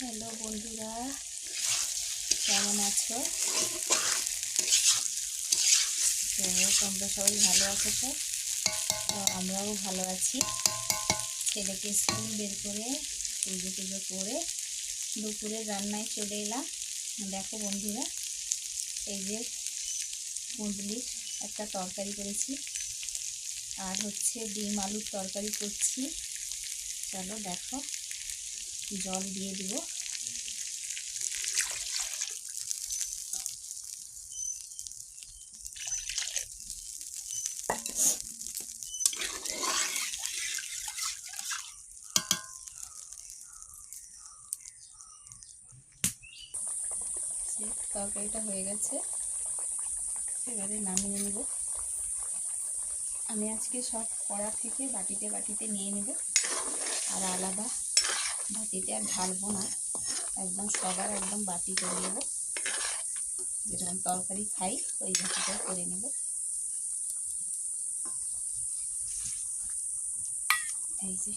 Hello বন্ধুরা, কেমন আছো? তো তোমরা সবাই ভালো আছো তো? তো আমরাও ভালো আছি। ছেলেকে স্কুল বের করে, পুজো টুজো করে দুপুরে রান্নায় চলে এলাম। দেখো বন্ধুরা, এই যে কুঁদলির একটা তরকারি করেছি। আর হচ্ছে ডিম আলুর তরকারি করছি। চলো দেখো। জল দিয়ে দিব। তরকারিটা হয়ে গেছে। এবারে নামিয়ে নেব। আমি আজকে সব কড়া থেকে বাটিতে বাটিতে নিয়ে নেব। আর আলাদা বাটিতে আর ঢালবো না। একদম সবার একদম বাটি করে নেব। যেরকম তরকারি খাই, ওই বাটিটা করে নেব। এই যে।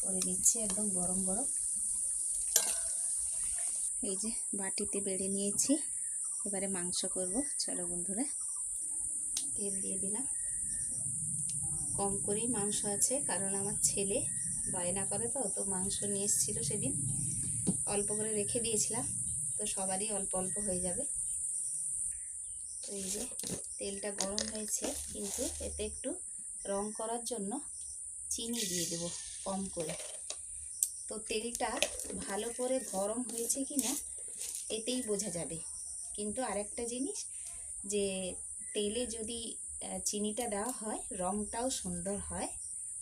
করে নিচ্ছি একদম গরম গরম। এই যে বাটিতে বেড়ে নিয়েছি। এবারে মাংস করব। চলো বন্ধুরা, তেল দিয়ে দিলাম। কম করেই মাংস আছে, কারণ আমার ছেলে বায়না করে তো তো মাংস নিয়ে এসেছিল সেদিন। অল্প করে রেখে দিয়েছিলাম, তো সবারই অল্প অল্প হয়ে যাবে। তো এই যে তেলটা গরম হয়েছে, কিন্তু এতে একটু রং করার জন্য চিনি দিয়ে দেব কম করে। তো তেলটা ভালো করে গরম হয়েছে কি না এতেই বোঝা যাবে। কিন্তু আরেকটা জিনিস, যে তেলে যদি চিনিটা দেওয়া হয় রঙটাও সুন্দর হয়,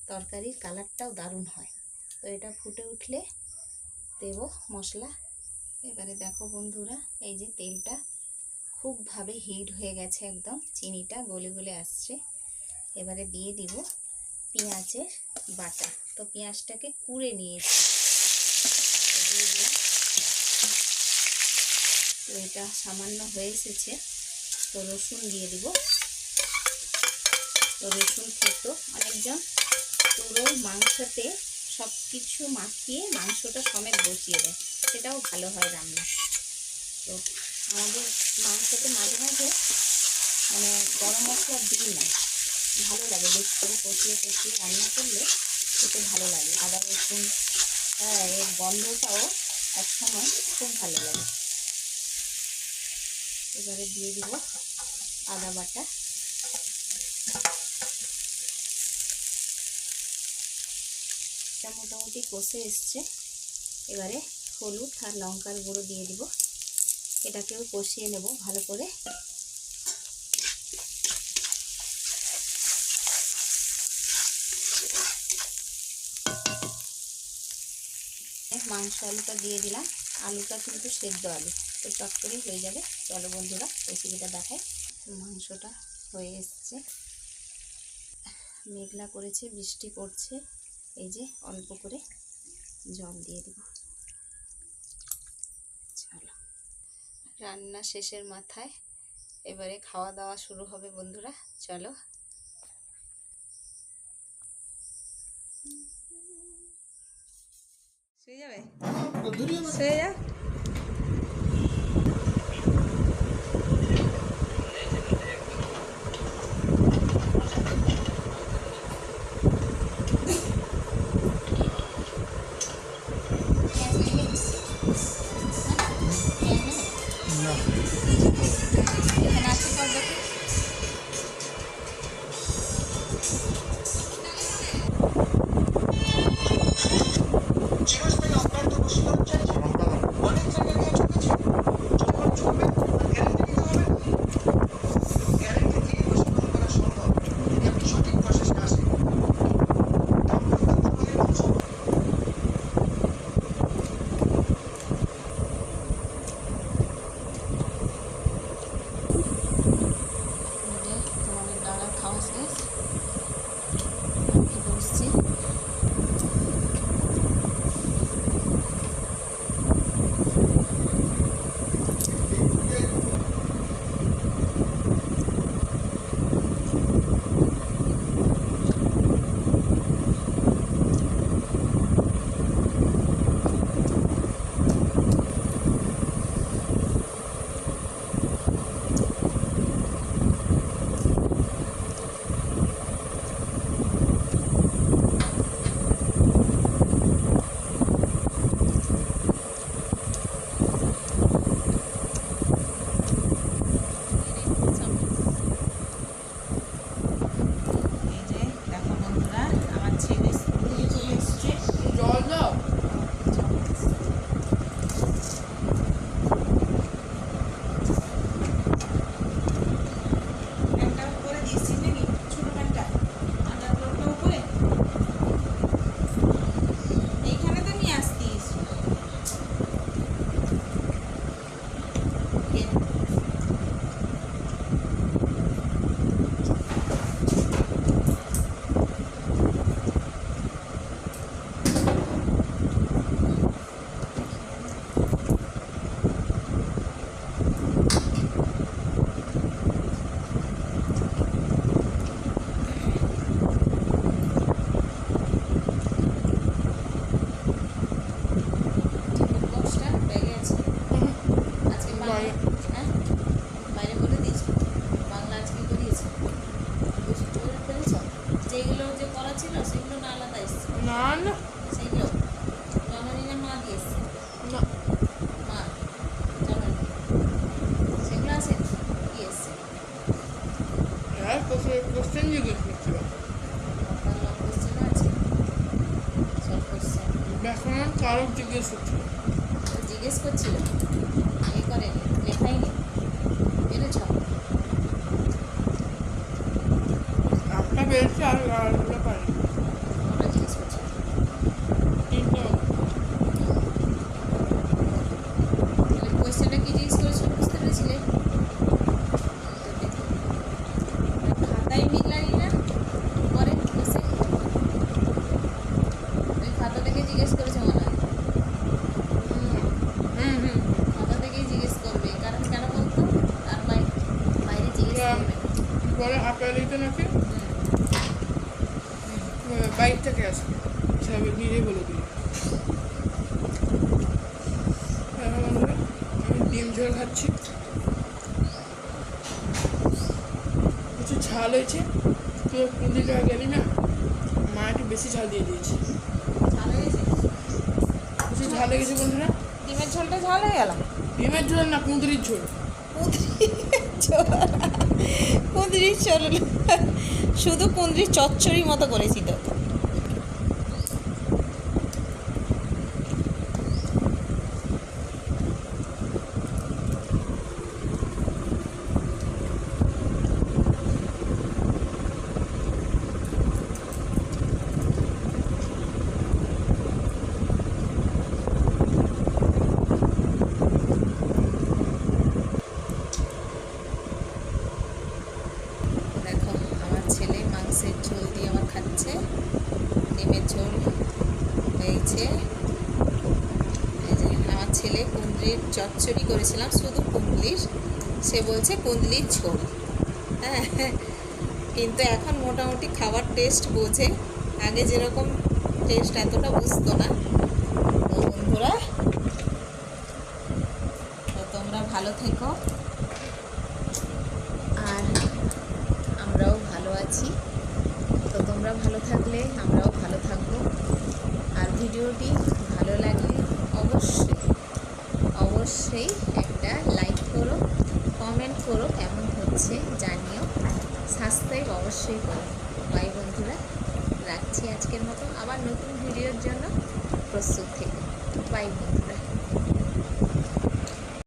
তরকারির কালারটাও দারুণ হয়। তো এটা ফুটে উঠলে দেব মশলা। এবারে দেখো বন্ধুরা, এই যে তেলটা খুবভাবে হিট হয়ে গেছে একদম, চিনিটা গলে গলে আসছে। এবারে দিয়ে দিব পেঁয়াজের বাটা। তো পেঁয়াজটাকে কুড়ে নিয়েছি। তো এটা সামান্য হয়ে এসেছে। তো রসুন দিয়ে দিব। রসুন খেত অনেকজন পুরো মাংসতে সব কিছু মাখিয়ে মাংসটা সমেত বসিয়ে দেয়। সেটাও ভালো হয় রান্না। তো আমাদের মাংসতে মাঝে মাঝে মানে গরম মশলা দিই না। ভালো লাগে বেশ করে কষিয়ে কষিয়ে রান্না করলে খেতে ভালো লাগে। আদা, রসুন হ্যাঁ এর গন্ধটাও এক সময় খুব ভালো লাগে। এবারে দিয়ে দিব আদা বাটা। এটা মোটামুটি কষে এসছে। এবারে হলুদ আর লঙ্কার গুঁড়ো দিয়ে দিব। এটাকেও কষিয়ে নেব ভালো করে। মাংস আলুটা দিয়ে দিলাম। আলুটা কিন্তু সেদ্ধ আলু। তো চট করেই হয়ে যাবে। চলো বন্ধুরা, রেসিপিটা দেখাই। মাংসটা হয়ে এসছে। মেঘলা করেছে, বৃষ্টি পড়ছে। এই যে অল্প করে জল দিয়ে দেব। চলো। রান্না শেষের মাথায় এবারে খাওয়া দাওয়া শুরু হবে বন্ধুরা চলো। শুয়ে যাবে? শুয়ে যা। এখানে না সেইগুলো জননী না মা দিয়েছে না মা জননী সেগুলো আছে কি এসছে হ্যাঁ কোশ্চেন জিজ্ঞেস করছিল কোশ্চেন আছে সব কোশ্চেন ব্যাকরণ কারক জিজ্ঞেস করছিল জিজ্ঞেস করছিল এ করেনি লেখাই নি এনেছ একটা পেয়েছি আর আরগুলো পাইনি ওটা জিজ্ঞেস করছিল তিনটে তাহলে কোয়েশ্চেনটা কি জিজ্ঞেস করেছিল বুঝতে পেরেছিলে তো দেখো। খাতায় মিলালি না পরে বসে ওই খাতা থেকে জিজ্ঞেস করেছে মনে হয় হুম হুম খাতা থেকেই জিজ্ঞেস করবে কারণ কেন বলতো তার বাইরে বাইরে জিজ্ঞেস Yeah. করবে না। পরে হাঁপালিতে নাকি। বাইক থেকে আসবে সব নিজে বলে দিল আমি ডিম ঝোল খাচ্ছি। কিছু ঝাল হয়েছে। তো কুন্দি জায়গা গেলি না? মা একটু বেশি ঝাল দিয়ে দিয়েছে। কিছু ঝাল লেগেছে বন্ধুরা? ডিমের ঝোলটা ঝাল হয়ে গেল? ডিমের ঝোল না কুঁদরির ঝোল। কুঁদরির ঝোল? শুধু কুঁদরির চচ্চড়ি মতো করেছি তো দেখো আমার ছেলে মাংসের ঝোল দিয়ে আমার খাচ্ছে ডিমের ঝোল হয়েছে এই যে আমার ছেলে কুন্দরির চচ্চড়ি করেছিলাম, শুধু কুন্দলির সে বলছে কুন্দলির ঝোল। হ্যাঁ কিন্তু এখন মোটামুটি খাবার টেস্ট বোঝে। আগে যেরকম টেস্ট এতটা বুঝতো না। তো বন্ধুরা, তো তোমরা ভালো থেকো আর আমরাও ভালো আছি তো তোমরা ভালো থাকলে আমরাও ভালো থাকব আর ভিডিওটি ভালো লাগলে অবশ্যই অবশ্যই একটা লাইক করো কমেন্ট করো কেমন হচ্ছে জানিও সাবস্ক্রাইব অবশ্যই করো। বাই বন্ধুরা রাখছি আজকের মতো। আবার নতুন ভিডিওর জন্য প্রস্তুত।